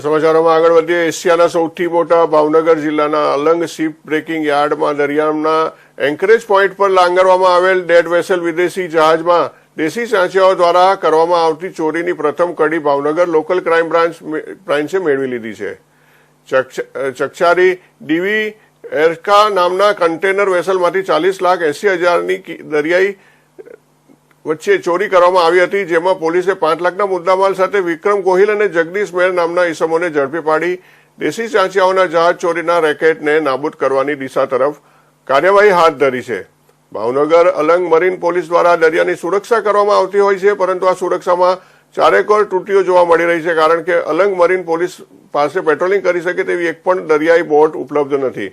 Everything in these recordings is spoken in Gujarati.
સમાચારોમાં આગળ વધીએ. એશિયાના સૌથી મોટા ભાવનગર જિલ્લાના અલંગ શિપ બ્રેકિંગ યાર્ડમાં દરિયાના એન્કરેજ પોઈન્ટ પર લાંગરવામાં આવેલ ડેડ વેસલ વિદેશી જહાજમાં દેશી ચાંચિયાઓ દ્વારા કરવામાં આવતી ચોરીની પ્રથમ કડી ભાવનગર લોકલ ક્રાઇમ બ્રાન્ચ બ્રાન્ચે મેળવી લીધી છે. ચકચ- ચકચારી ડીવી એરકા નામના કન્ટેનર વેસલમાંથી ચાલીસ લાખ એસી હજારની દરિયાઈ વચ્ચે ચોરી કરવામાં આવી હતી, જેમાં પોલીસે પાંચ લાખના મુદ્દામાલ સાથે વિક્રમ ગોહિલ અને જગદીશ મેર નામના ઈસમોને ઝડપી પાડી, દેશી ચાંચિયાઓના જહાજ ચોરીના રેકેટને નાબૂદ કરવાની દિશા તરફ કાર્યવાહી હાથ ધરી છે. ભાવનગર અલંગ મરીન પોલીસ દ્વારા દરિયાની સુરક્ષા કરવામાં આવતી હોય છે, પરંતુ આ સુરક્ષામાં ચારેકોર તૂટીઓ જોવા મળી રહી છે, કારણ કે અલંગ મરીન પોલીસ પાસે પેટ્રોલિંગ કરી શકે તેવી એક પણ દરિયાઈ બોટ ઉપલબ્ધ નથી.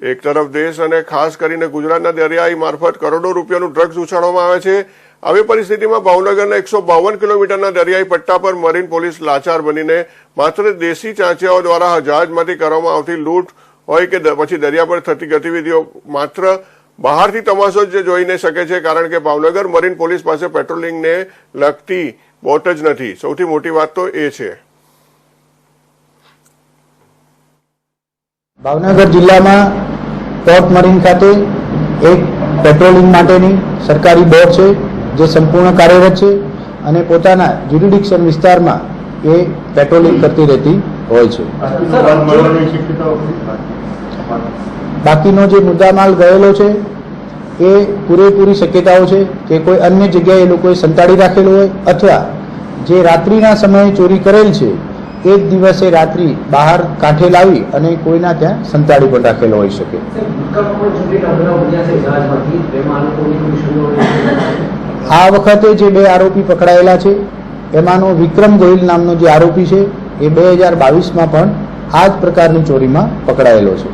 એક તરફ દેશ અને ખાસ કરીને ગુજરાતના દરિયાઈ મારફત કરોડો રૂપિયાનું ડ્રગ્સ ઉછાળવામાં આવે છે. આવી પરિસ્થિતિમાં ભાવનગરના એકસો બાવન કિલોમીટરના દરિયાઈ પટ્ટા પર મરીન પોલીસ લાચાર બનીને માત્ર દેશી ચાંચિયાઓ દ્વારા જહાજમાંથી કરવામાં આવતી લૂંટ હોય કે પછી દરિયા પર થતી ગતિવિધિઓ માત્ર બહારથી તમાશો જ જોઈને શકે છે કારણ કે ભાવનગર મરીન પોલીસ પાસે પેટ્રોલિંગને લગતી બોટ જ નથી. સૌથી મોટી વાત તો એ છે. ભાવનગર જિલ્લામાં પોર્ટ મરીન ખાતે એક પેટ્રોલિંગ માટેની સરકારી બોટ છે જે સંપૂર્ણ કાર્યરત છે અને પોતાના જ્યુરિડિક્શન વિસ્તારમાં એ પેટ્રોલિંગ કરતી રહેતી હોય છે. બાકીનો જે મુદ્દામાલ ગયેલો છે એ પૂરેપૂરી શક્યતાઓ છે કે કોઈ અન્ય જગ્યાએ એ લોકોએ સંતાડી રાખેલો હોય અથવા જે રાત્રિના સમયે ચોરી કરેલ છે એ જ દિવસે રાત્રિ બહાર કાંઠે લાવી અને કોઈના ત્યાં સંતાડી પણ રાખેલો હોઈ શકે. આ વખતે જે બે આરોપી પકડાયેલા છે એમાંનો વિક્રમ ગોહિલ નામનો જે આરોપી છે એ બે હજાર બાવીસમાં પણ આ જ પ્રકારની ચોરીમાં પકડાયેલો છે.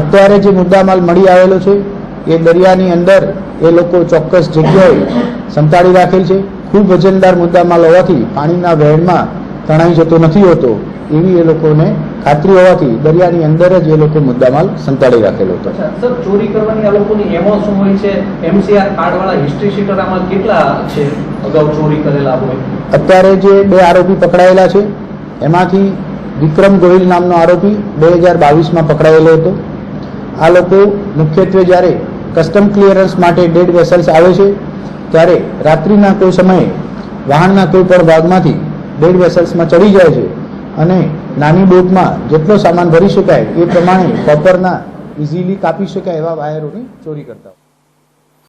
અત્યારે જે મુદ્દામાલ મળી આવેલો છે એ દરિયાની અંદર એ લોકો ચોક્કસ જગ્યાએ સંતાડી રાખેલ છે. ખૂબ વજનદાર મુદ્દામાલ હોવાથી પાણીના વહેણમાં તણાઈ જતો નથી હોતો. એવી એ લોકોને ખાતરી હોવાથી દરિયાની અંદર જ એ લોકો મુદ્દામાલ સંતાડી રાખેલો હતો. સર ચોરી કરવાની આ લોકોની એમો શું હોય છે? એમસીઆર કાર્ડવાળા હિસ્ટ્રી શીટર આમાં કેટલા છે અગાઉ ચોરી કરેલા હોય? અત્યારે જે બે આરોપી પકડાયેલા છે એમાંથી વિક્રમ ગોહિલ નામનો આરોપી બે હજાર બાવીસમાં પકડાયેલો હતો. આ લોકો મુખ્યત્વે જ્યારે કસ્ટમ ક્લિયરન્સ માટે ડેડ વેસલ્સ આવે છે, ત્યારે રાત્રિના કોઈ સમયે વાહનના કોઈ પણ ભાગમાંથી ડેડ વેસલ્સમાં ચડી જાય છે અને નાની બોટમાં જેટલો સામાન ભરી શકાય એ પ્રમાણે કોપરના ઇઝીલી કાપી શકાય એવા વાયરોની ચોરી કરતા